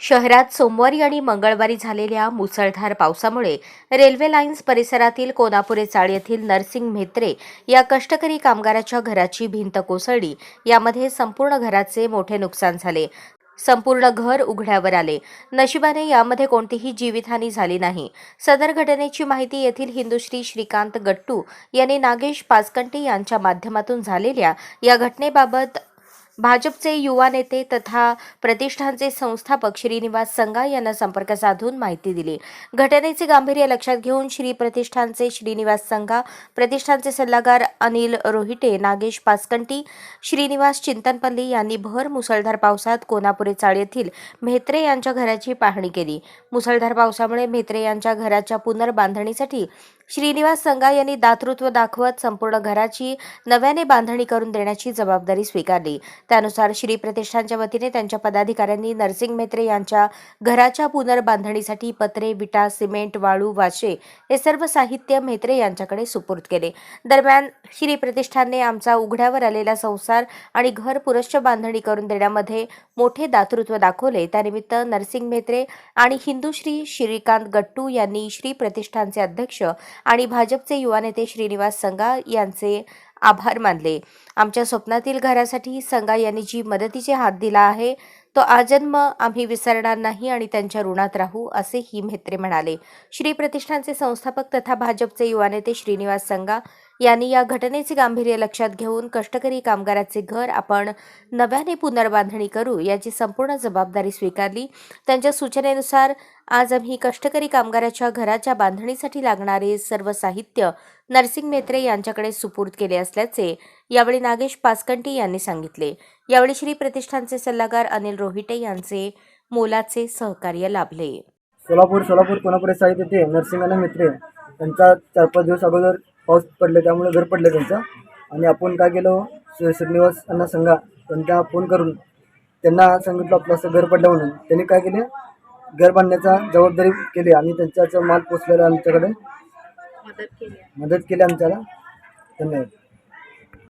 शहरात सोमवारी आणि मंगळवारी झालेल्या मुसळधार पावसामुळे रेल्वे लाईन्स परिसरातील कोनापुरे चाळ येथील नरसिंग म्हेत्रे या कष्टकरी कामगाराच्या घराची भिंत कोसळली. यामध्ये संपूर्ण घराचे मोठे नुकसान झाले. संपूर्ण घर उघड्यावर आले. नशिबाने यामध्ये कोणतीही जीवितहानी झाली नाही. सदर घटनेची माहिती येथील हिंदुश्री श्रीकांत गट्टू यांनी नागेश पाचकंटे यांच्या माध्यमातून झालेल्या या घटनेबाबत भाजपचे युवा नेते तथा प्रतिष्ठानचे संस्थापक श्रीनिवास संगा यांना संपर्क साधून माहिती दिली. घटनेचे गांभीर्य लक्षात घेऊन श्री प्रतिष्ठानचे श्रीनिवास संगा प्रतिष्ठानचे सल्लागार अनिल रोहिटे नागेश पासकंटी श्रीनिवास चिंतनपल्ली यांनी भर मुसळधार पावसात कोनापुरे चाळ येथील म्हेत्रे यांच्या घराची पाहणी केली. मुसळधार पावसामुळे म्हेत्रे यांच्या घराच्या पुनर्बांधणीसाठी श्रीनिवास संगा यांनी दातृत्व दाखवत संपूर्ण घराची नव्याने बांधणी करून देण्याची जबाबदारी स्वीकारली. त्यानुसार श्री प्रतिष्ठानच्या वतीने त्यांच्या पदाधिकाऱ्यांनी नरसिंग मेत्रे यांच्या घराच्या पुनर्बांधणीसाठी पत्रे विटा सिमेंट वाळू वाशे हे सर्व साहित्य मेत्रे यांच्याकडे सुपूर्द केले. दरम्यान श्री प्रतिष्ठानने आमचा उघड्यावर आलेला संसार आणि घर पुरश्च बांधणी करून देण्यामध्ये मोठे दातृत्व दाखवले. त्यानिमित्त नरसिंग मेत्रे आणि हिंदू श्री श्रीकांत गट्टू यांनी श्री प्रतिष्ठानचे अध्यक्ष आणि भाजपचे युवा नेते श्रीनिवास संगा यांचे आभार मानले. आमच्या स्वप्नातील घरासाठी संगा यांनी जी मदतीचे हात दिला आहे तो आजन्म आम्ही विसरणार नाही आणि त्यांच्या ऋणात राहू असेही म्हेत्रे म्हणाले. श्री प्रतिष्ठानचे संस्थापक तथा भाजपचे युवा नेते श्रीनिवास संगा यांनी या घटनेचे गांभीर्य लक्षात घेऊन कष्टकरी कामगाराचे घर आपण नव्याने पुनर्बांधणी करू याची संपूर्ण जबाबदारी स्वीकारली. त्यांच्या सूचनेनुसार आज आम्ही कष्टकरी कामगाराच्या घराच्या बांधणीसाठी लागणारे सर्व साहित्य नरसिंग मेत्रे यांच्याकडे सुपूर्द केले असल्याचे यावेळी नागेश पासकंटी यांनी सांगितले. यावेळी श्री प्रतिष्ठानचे सल्लागार अनिल रोहिटे यांचे मोलाचे सहकार्य लाभले. सोलापूर सोलापूर कोणापुरे साहित्य येथे नरसिंहाना मित्रे त्यांचा चार पाच दिवस अगोदर पाऊस पडले त्यामुळे घर पडले त्यांचं. आणि आपण काय केलं हो? श्रीनिवास यांना सांगा त्यांना फोन करून त्यांना सांगितलं आपलं असं घर पडलं म्हणून. त्यांनी काय केले? घर बांधण्याचा जबाबदारी केली आणि त्यांच्याचा माल पोचलेला आमच्याकडे मदत केली आमच्याला. धन्यवाद.